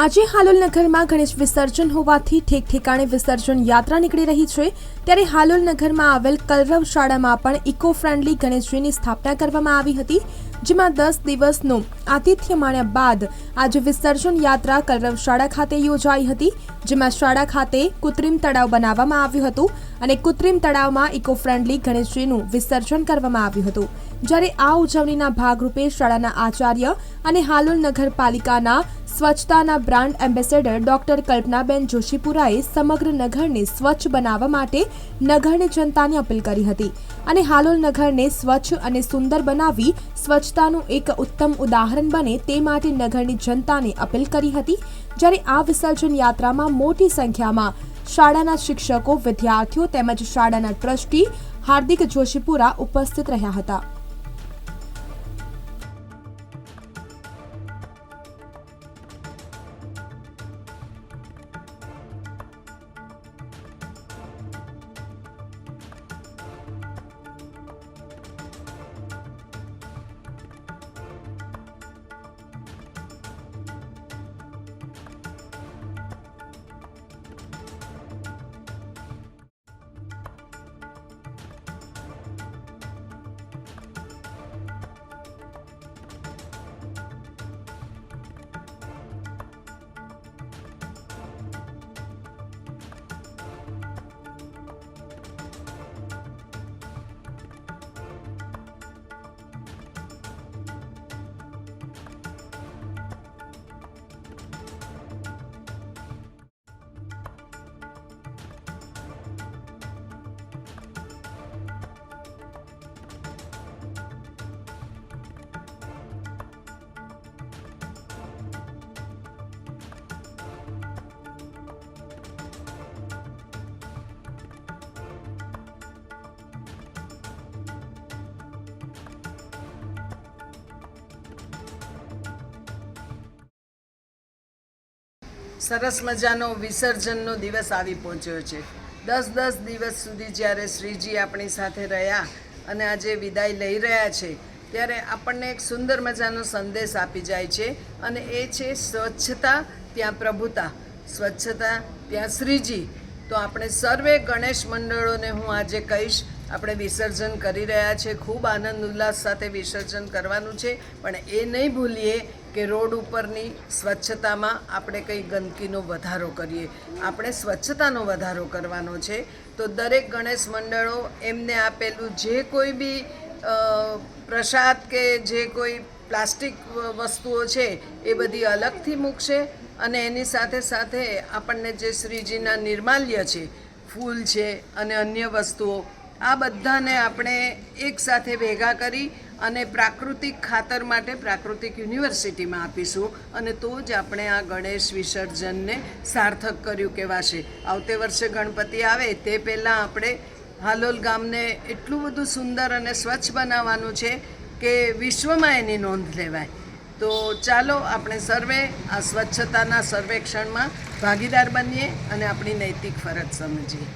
આજે હાલોલ નગરમાં ગણેશ વિસર્જન હોવાથી ઠેક ઠેકાણે વિસર્જન યાત્રા નીકળી રહી છે. ત્યારે હાલોલ નગરમાં આવેલ કલરવ શાળામાં પણ ઇકો ફ્રેન્ડલી ગણેશજીની સ્થાપના કરવામાં આવી હતી, જેમાં દસ દિવસનું આતિથ્ય માણ્યા બાદ આજે વિસર્જન યાત્રા કલરવ શાળા ખાતે યોજાઈ હતી, જેમાં શાળા ખાતે કૃત્રિમ તળાવ બનાવવામાં આવ્યું હતું અને કૃત્રિમ તળાવમાં ઇકો ફ્રેન્ડલી ગણેશજીનું વિસર્જન કરવામાં આવ્યું હતું. જ્યારે આ ઉજવણીના ભાગરૂપે શાળાના આચાર્ય અને હાલોલ નગરપાલિકાના સ્વચ્છતાના બ્રાન્ડ એમ્બેસેડર ડોક્ટર કલ્પનાબેન જોશીપુરાએ સમગ્ર નગરને સ્વચ્છ બનાવવા માટે નગરની જનતાને અપીલ કરી હતી અને હાલોલ નગરને સ્વચ્છ અને સુંદર બનાવી સ્વચ્છતાનું એક ઉત્તમ ઉદાહરણ બને તે માટે નગરની જનતાને અપીલ કરી હતી. જ્યારે આ વિસર્જન યાત્રામાં મોટી સંખ્યામાં શાળાના શિક્ષકો, વિદ્યાર્થીઓ તેમજ શાળાના ટ્રસ્ટી હાર્દિક જોશીપુરા ઉપસ્થિત રહ્યા હતા. સરસ મજાનો વિસર્જનનો દિવસ આવી પહોંચ્યો છે. દસ દસ દિવસ સુધી જ્યારે શ્રીજી આપણી સાથે રહ્યા અને આજે વિદાય લઈ રહ્યા છે, ત્યારે આપણને એક સુંદર મજાનો સંદેશ આપી જાય છે અને એ છે સ્વચ્છતા, ત્યાં પ્રભુતા. સ્વચ્છતા, ત્યાં શ્રીજી. તો આપણે સર્વે ગણેશ મંડળોને હું આજે કહીશ, આપણે વિસર્જન કરી રહ્યા છે. ખૂબ આનંદ, ઉલ્લાસ સાથે વિસર્જન કરવાનું છે. પણ એ નહીં ભૂલીએ કે રોડ ઉપરની સ્વચ્છતામાં આપણે કંઈ ગંદકીનો વધારો કરીએ. આપણે સ્વચ્છતાનો વધારો કરવાનો છે. તો દરેક ગણેશ મંડળો એમને આપેલું જે કોઈ બી પ્રસાદ કે જે કોઈ પ્લાસ્ટિક વસ્તુઓ છે એ બધી અલગથી મૂકશે અને એની સાથે સાથે આપણને જે શ્રીજીના નિર્માલ્ય છે, ફૂલ છે અને અન્ય વસ્તુઓ, આ બધાને આપણે એકસાથે ભેગા કરી અને પ્રાકૃતિક ખાતર માટે પ્રાકૃતિક યુનિવર્સિટીમાં આપીશું અને તો જ આપણે આ ગણેશ વિસર્જનને સાર્થક કર્યું કહેવાશે. આવતે વર્ષે ગણપતિ આવે તે પહેલાં આપણે હાલોલ ગામને એટલું બધું સુંદર અને સ્વચ્છ બનાવવાનું છે કે વિશ્વમાં એની નોંધ લેવાય. તો ચાલો આપણે સર્વે, આ સ્વચ્છતાના સર્વેક્ષણમાં ભાગીદાર બનીએ અને આપણી નૈતિક ફરજ સમજીએ.